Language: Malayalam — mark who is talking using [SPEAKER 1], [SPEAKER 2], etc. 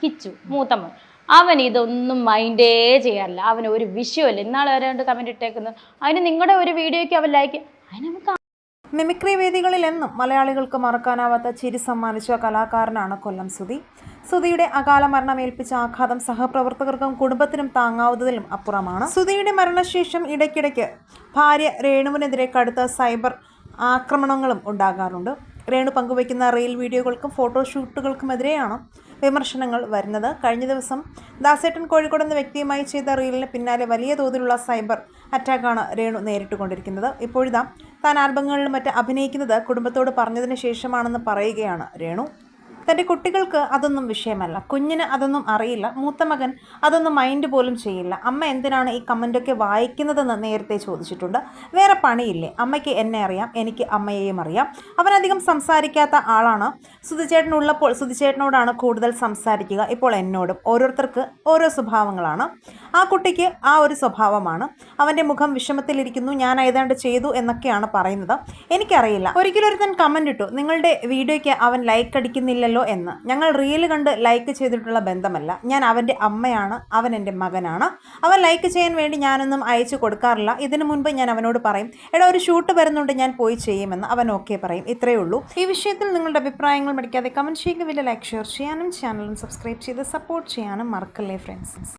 [SPEAKER 1] കിച്ചു മൂത്തമ്മൻ അവൻ ഇതൊന്നും മൈൻഡേ ചെയ്യാറില്ല. അവന് ഒരു വിഷയമല്ല ഇന്നാളെ വരാണ്ട് കമന്റ് ഇട്ടേക്കുന്നത്. അതിന് നിങ്ങളുടെ ഒരു വീഡിയോയ്ക്ക് അവൻ ലൈക്ക് അതിന്
[SPEAKER 2] മിമിക്രി വേദികളിൽ എന്നും മലയാളികൾക്ക് മറക്കാനാവാത്ത ചിരി സമ്മാനിച്ച കലാകാരനാണ് കൊല്ലം സുധി. സുധിയുടെ അകാല മരണം ഏൽപ്പിച്ച ആഘാതം സഹപ്രവർത്തകർക്കും കുടുംബത്തിനും താങ്ങാവുന്നതിലും അപ്പുറമാണ്. സുധിയുടെ മരണശേഷം ഇടയ്ക്കിടയ്ക്ക് ഭാര്യ രേണുവിനെതിരെ കടുത്ത സൈബർ ആക്രമണങ്ങളും ഉണ്ടാകാറുണ്ട്. രേണു പങ്കുവയ്ക്കുന്ന റീൽ വീഡിയോകൾക്കും ഫോട്ടോഷൂട്ടുകൾക്കുമെതിരെയാണ് വിമർശനങ്ങൾ വരുന്നത്. കഴിഞ്ഞ ദിവസം ദാസേട്ടൻ കോഴിക്കോട് എന്ന വ്യക്തിയുമായി ചെയ്ത റീലിന് പിന്നാലെ വലിയ തോതിലുള്ള സൈബർ അറ്റാക്കാണ് രേണു നേരിട്ടുകൊണ്ടിരിക്കുന്നത്. ഇപ്പോഴിതാ താൻ ആൽബങ്ങളിലും മറ്റ് അഭിനയിക്കുന്നത് കുടുംബത്തോട് പറഞ്ഞതിന് ശേഷമാണെന്ന് പറയുകയാണ് രേണു. തന്റെ കുട്ടികൾക്ക് അതൊന്നും വിഷയമല്ല. കുഞ്ഞിന് അതൊന്നും അറിയില്ല. മൂത്ത മകൻ അതൊന്നും മൈൻഡ് പോലും ചെയ്യില്ല. അമ്മ എന്തിനാണ് ഈ കമന്റൊക്കെ വായിക്കുന്നതെന്ന് നേരത്തെ ചോദിച്ചിട്ടുണ്ട്. വേറെ പണിയില്ലേ? അമ്മയ്ക്ക് എന്നെ അറിയാം. എനിക്ക് അമ്മയെയും അറിയാം. അവനധികം സംസാരിക്കാത്ത ആളാണ് സുധിച്ചേട്ടനുള്ളപ്പോൾ സുധിച്ചേട്ടനോടാണ് കൂടുതൽ സംസാരിക്കുക. ഇപ്പോൾ എന്നോടും ഓരോരുത്തർക്ക് ഓരോ സ്വഭാവങ്ങളാണ്. ആ കുട്ടിക്ക് ആ ഒരു സ്വഭാവമാണ്. അവന്റെ മുഖം വിഷമത്തിലിരിക്കുന്നു. ഞാൻ ഏതാണ്ട് ചെയ്തു എന്നൊക്കെയാണ് പറയുന്നത്. എനിക്കറിയില്ല. ഒരിക്കലൊരുത്തൻ കമന്റ് ഇട്ടു. നിങ്ങളുടെ വീഡിയോയ്ക്ക് അവൻ ലൈക്ക് അടിക്കുന്നില്ലല്ലോ എന്ന്. ഞങ്ങൾ റീൽ കണ്ട് ലൈക്ക് ചെയ്തിട്ടുള്ള ബന്ധമല്ല. ഞാൻ അവന്റെ അമ്മയാണ് അവൻ എന്റെ മകനാണ്. അവൻ ലൈക്ക് ചെയ്യാൻ വേണ്ടി ഞാനൊന്നും അയച്ചു കൊടുക്കാറില്ല. ഇതിനു മുൻപ് ഞാൻ അവനോട് പറയും എടാ ഒരു ഷൂട്ട് വരുന്നുണ്ട് ഞാൻ പോയി ചെയ്യുമെന്ന്. അവൻ ഓക്കെ പറയും. ഇത്രയേ ഉള്ളൂ. ഈ വിഷയത്തിൽ നിങ്ങളുടെ അഭിപ്രായങ്ങൾ മടിക്കാതെ കമന്റ് ചെയ്യുക. വലിയ ലൈക്ക് ഷെയർ ചെയ്യാനും ചാനലും സബ്സ്ക്രൈബ് ചെയ്ത് സപ്പോർട്ട് ചെയ്യാനും മറക്കല്ലേ ഫ്രണ്ട്സ്